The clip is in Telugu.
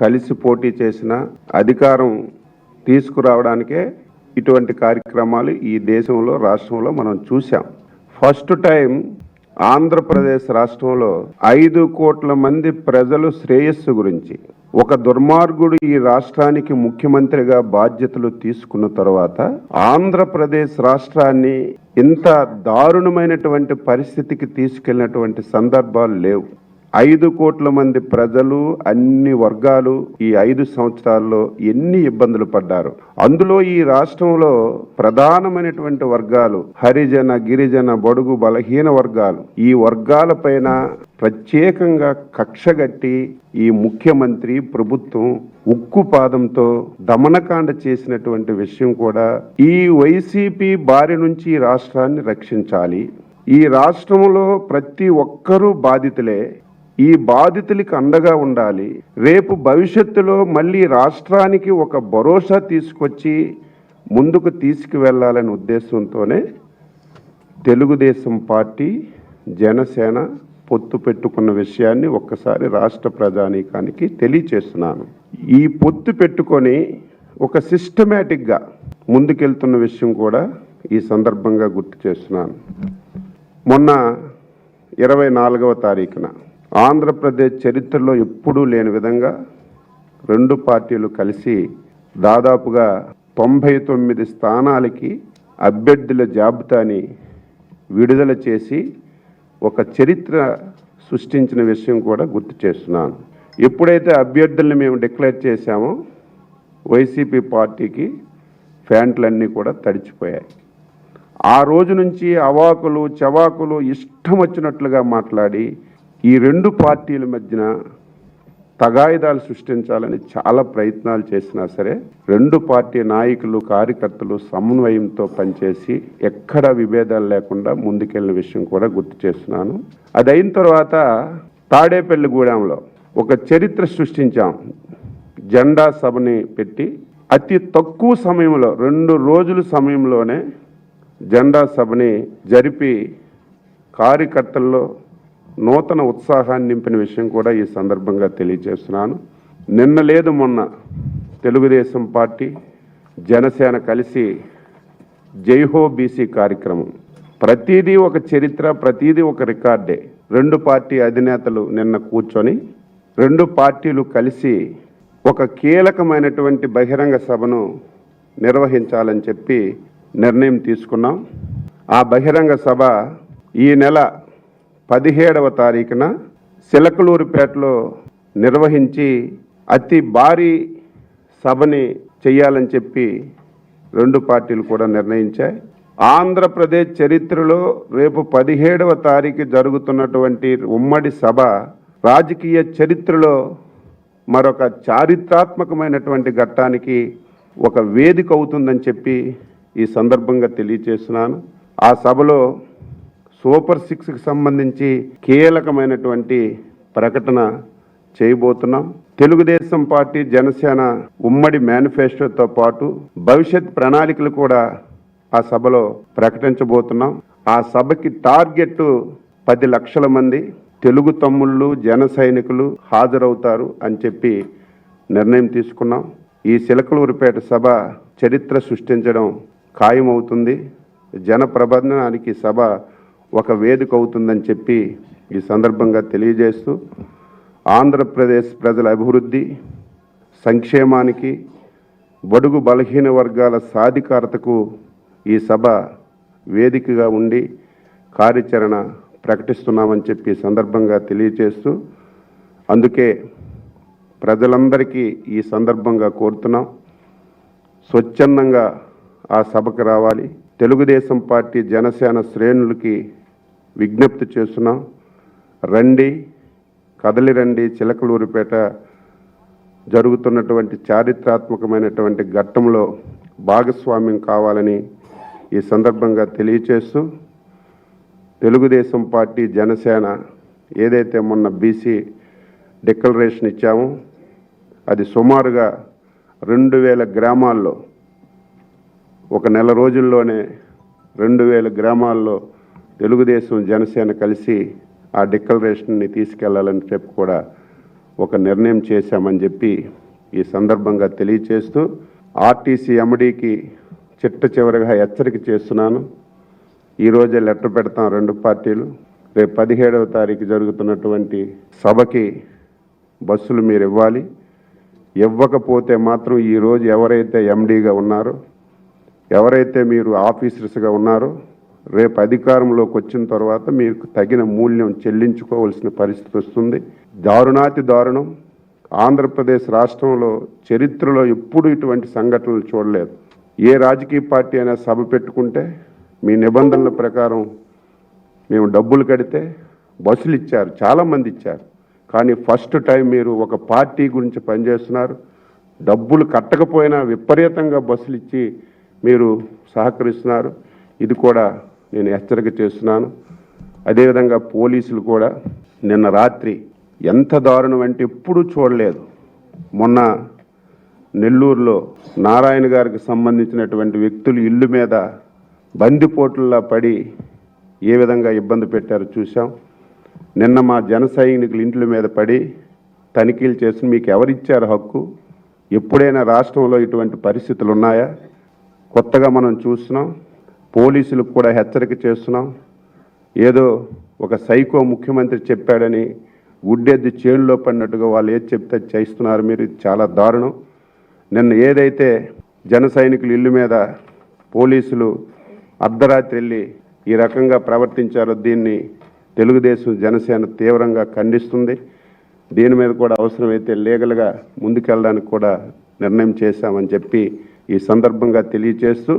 కలిసి పోటీ చేసిన అధికారం తీసుకురావడానికే ఇటువంటి కార్యక్రమాలు ఈ దేశంలో రాష్ట్రంలో మనం చూసాం ఫస్ట్ టైం ఆంధ్రప్రదేశ్ రాష్ట్రంలో ఐదు కోట్ల మంది ప్రజలు శ్రేయస్సు గురించి ఒక దుర్మార్గుడు ఈ రాష్ట్రానికి ముఖ్యమంత్రిగా బాధ్యతలు తీసుకున్న తర్వాత ఆంధ్రప్రదేశ్ రాష్ట్రాన్ని ఇంత దారుణమైనటువంటి పరిస్థితికి తీసుకెళ్ళినటువంటి సందర్భాలు లేవు. ఐదు కోట్ల మంది ప్రజలు అన్ని వర్గాలు ఈ ఐదు సంవత్సరాల్లో ఎన్ని ఇబ్బందులు పడ్డారు? అందులో ఈ రాష్ట్రంలో ప్రధానమైనటువంటి వర్గాలు హరిజన గిరిజన బడుగు బలహీన వర్గాలు. ఈ వర్గాలపైన ప్రత్యేకంగా కక్షగట్టి ఈ ముఖ్యమంత్రి ప్రభుత్వం ఉక్కు పాదంతో దమనకాండ చేసినటువంటి విషయం కూడా ఈ వైసీపీ బారి నుంచి రాష్ట్రాన్ని రక్షించాలి. ఈ రాష్ట్రంలో ప్రతి ఒక్కరూ బాధితులే. ఈ బాధితులకి అండగా ఉండాలి. రేపు భవిష్యత్తులో మళ్ళీ రాష్ట్రానికి ఒక భరోసా తీసుకొచ్చి ముందుకు తీసుకువెళ్ళాలనే ఉద్దేశంతోనే తెలుగుదేశం పార్టీ జనసేన పొత్తు పెట్టుకున్న విషయాన్ని ఒక్కసారి రాష్ట్ర ప్రజానీకానికి తెలియచేస్తున్నాను. ఈ పొత్తు పెట్టుకొని ఒక సిస్టమేటిక్గా ముందుకెళ్తున్న విషయం కూడా ఈ సందర్భంగా గుర్తు చేస్తున్నాను. మొన్న ఇరవై నాలుగవ తారీఖున ఆంధ్రప్రదేశ్ చరిత్రలో ఎప్పుడూ లేని విధంగా రెండు పార్టీలు కలిసి దాదాపుగా తొంభై తొమ్మిది స్థానాలకి అభ్యర్థుల జాబితాని విడుదల చేసి ఒక చరిత్ర సృష్టించిన విషయం కూడా గుర్తు చేస్తున్నాను. ఎప్పుడైతే అభ్యర్థుల్ని మేము డిక్లేర్ చేశామో వైసీపీ పార్టీకి ఫ్యాంట్లన్నీ కూడా తడిచిపోయాయి. ఆ రోజు నుంచి అవాకులు చవాకులు ఇష్టం వచ్చినట్లుగా మాట్లాడి ఈ రెండు పార్టీల మధ్యన తగాయిదాలు సృష్టించాలని చాలా ప్రయత్నాలు చేసినా సరే రెండు పార్టీ నాయకులు కార్యకర్తలు సమన్వయంతో పనిచేసి ఎక్కడ విభేదాలు లేకుండా ముందుకెళ్ళిన విషయం కూడా గుర్తు చేస్తున్నాను. అది అయిన తర్వాత తాడేపల్లిగూడెంలో ఒక చరిత్ర సృష్టించాం. జెండా సభని పెట్టి అతి తక్కువ సమయంలో రెండు రోజుల సమయంలోనే జెండా సభని జరిపి కార్యకర్తల్లో నూతన ఉత్సాహాన్ని నింపిన విషయం కూడా ఈ సందర్భంగా తెలియజేస్తున్నాను. నిన్న లేదు మొన్న తెలుగుదేశం పార్టీ జనసేన కలిసి జైహో బీసీ కార్యక్రమం. ప్రతిదీ ఒక చరిత్ర ప్రతిదీ ఒక రికార్డే. రెండు పార్టీ అధినేతలు నిన్న కూర్చొని రెండు పార్టీలు కలిసి ఒక కీలకమైనటువంటి బహిరంగ సభను నిర్వహించాలని చెప్పి నిర్ణయం తీసుకున్నాం. ఆ బహిరంగ సభ ఈ నెల పదిహేడవ తారీఖున సిలకలూరుపేటలో నిర్వహించి అతి భారీ సభని చేయాలని చెప్పి రెండు పార్టీలు కూడా నిర్ణయించాయి. ఆంధ్రప్రదేశ్ చరిత్రలో రేపు పదిహేడవ తారీఖు జరుగుతున్నటువంటి ఉమ్మడి సభ రాజకీయ చరిత్రలో మరొక చారిత్రాత్మకమైనటువంటి ఘట్టానికి ఒక వేదిక అవుతుందని చెప్పి ఈ సందర్భంగా తెలియచేస్తున్నాను ఆ సభలో సూపర్ సిక్స్కి సంబంధించి కీలకమైనటువంటి ప్రకటన చేయబోతున్నాం. తెలుగుదేశం పార్టీ జనసేన ఉమ్మడి మేనిఫెస్టోతో పాటు భవిష్యత్ ప్రణాళికలు కూడా ఆ సభలో ప్రకటించబోతున్నాం. ఆ సభకి టార్గెట్ పది లక్షల మంది తెలుగు తమ్ముళ్ళు జన సైనికులు హాజరవుతారు అని చెప్పి నిర్ణయం తీసుకున్నాం. ఈ సిలకలూరుపేట సభ చరిత్ర సృష్టించడం ఖాయమవుతుంది. జన ప్రబంధనానికి సభ ఒక వేదిక అవుతుందని చెప్పి ఈ సందర్భంగా తెలియజేస్తూ ఆంధ్రప్రదేశ్ ప్రజల అభివృద్ధి సంక్షేమానికి బడుగు బలహీన వర్గాల సాధికారతకు ఈ సభ వేదికగా ఉండి కార్యాచరణ ప్రకటిస్తున్నామని చెప్పి సందర్భంగా తెలియజేస్తూ అందుకే ప్రజలందరికీ ఈ సందర్భంగా కోరుతున్నాం. స్వచ్ఛందంగా ఆ సభకు రావాలి. తెలుగుదేశం పార్టీ జనసేన శ్రేణులకి విజ్ఞప్తి చేస్తున్నాం. రండి కదలి రండి చిలకలూరిపేట జరుగుతున్నటువంటి చారిత్రాత్మకమైనటువంటి ఘట్టంలో భాగస్వామ్యం కావాలని ఈ సందర్భంగా తెలియచేస్తూ తెలుగుదేశం పార్టీ జనసేన ఏదైతే మొన్న బీసీ డిక్లరేషన్ ఇచ్చామో అది సుమారుగా రెండు వేల గ్రామాల్లో ఒక నెల రోజుల్లోనే రెండు వేల గ్రామాల్లో తెలుగుదేశం జనసేన కలిసి ఆ డిక్లరేషన్ని తీసుకెళ్ళాలని చెప్పి కూడా ఒక నిర్ణయం చేశామని చెప్పి ఈ సందర్భంగా తెలియచేస్తూ ఆర్టీసీ ఎండీకి చిట్ట చివరిగా హెచ్చరిక చేస్తున్నాను. ఈరోజే లెటర్ పెడతాం రెండు పార్టీలు. రేపు పదిహేడవ తారీఖు జరుగుతున్నటువంటి సభకి బస్సులు మీరు ఇవ్వాలి. ఇవ్వకపోతే మాత్రం ఈరోజు ఎవరైతే ఎండీగా ఉన్నారో ఎవరైతే మీరు ఆఫీసర్స్గా ఉన్నారో రేపు అధికారంలోకి వచ్చిన తర్వాత మీకు తగిన మూల్యం చెల్లించుకోవాల్సిన పరిస్థితి వస్తుంది. దారుణాతి దారుణం. ఆంధ్రప్రదేశ్ రాష్ట్రంలో చరిత్రలో ఎప్పుడు ఇటువంటి సంఘటనలు చూడలేదు. ఏ రాజకీయ పార్టీ అయినా సభ పెట్టుకుంటే మీ నిబంధనల ప్రకారం మేము డబ్బులు కడితే బస్సులు ఇచ్చారు చాలామంది ఇచ్చారు. కానీ ఫస్ట్ టైం మీరు ఒక పార్టీ గురించి పనిచేస్తున్నారు. డబ్బులు కట్టకపోయినా విపరీతంగా బస్సులు ఇచ్చి మీరు సహకరిస్తున్నారు. ఇది కూడా నేను హెచ్చరిక చేస్తున్నాను. అదేవిధంగా పోలీసులు కూడా నిన్న రాత్రి ఎంత దారుణం అంటే ఎప్పుడూ చూడలేదు. మొన్న నెల్లూరులో నారాయణ గారికి సంబంధించినటువంటి వ్యక్తులు ఇల్లు మీద బందిపోట్లలో పడి ఏ విధంగా ఇబ్బంది పెట్టారో చూసాం నిన్న మా జన సైనికులు ఇంట్ల మీద పడి తనిఖీలు చేసి మీకు ఎవరిచ్చారు హక్కు? ఎప్పుడైనా రాష్ట్రంలో ఇటువంటి పరిస్థితులు ఉన్నాయా కొత్తగా మనం చూస్తున్నాం. పోలీసులకు కూడా హెచ్చరిక చేస్తున్నాం. ఏదో ఒక సైకో ముఖ్యమంత్రి చెప్పాడని గుడ్డెద్ది చేనులో పడినట్టుగా వాళ్ళు ఏది చెప్తే చేయిస్తున్నారు చేస్తున్నారు మీరు చాలా దారుణం. నిన్న ఏదైతే జన ఇల్లు మీద పోలీసులు అర్ధరాత్రి వెళ్ళి ఈ రకంగా ప్రవర్తించారో దీన్ని తెలుగుదేశం జనసేన తీవ్రంగా ఖండిస్తుంది. దీని మీద కూడా అవసరమైతే లీగల్గా ముందుకెళ్ళడానికి కూడా నిర్ణయం చేశామని చెప్పి ఈ సందర్భంగా తెలియచేస్తూ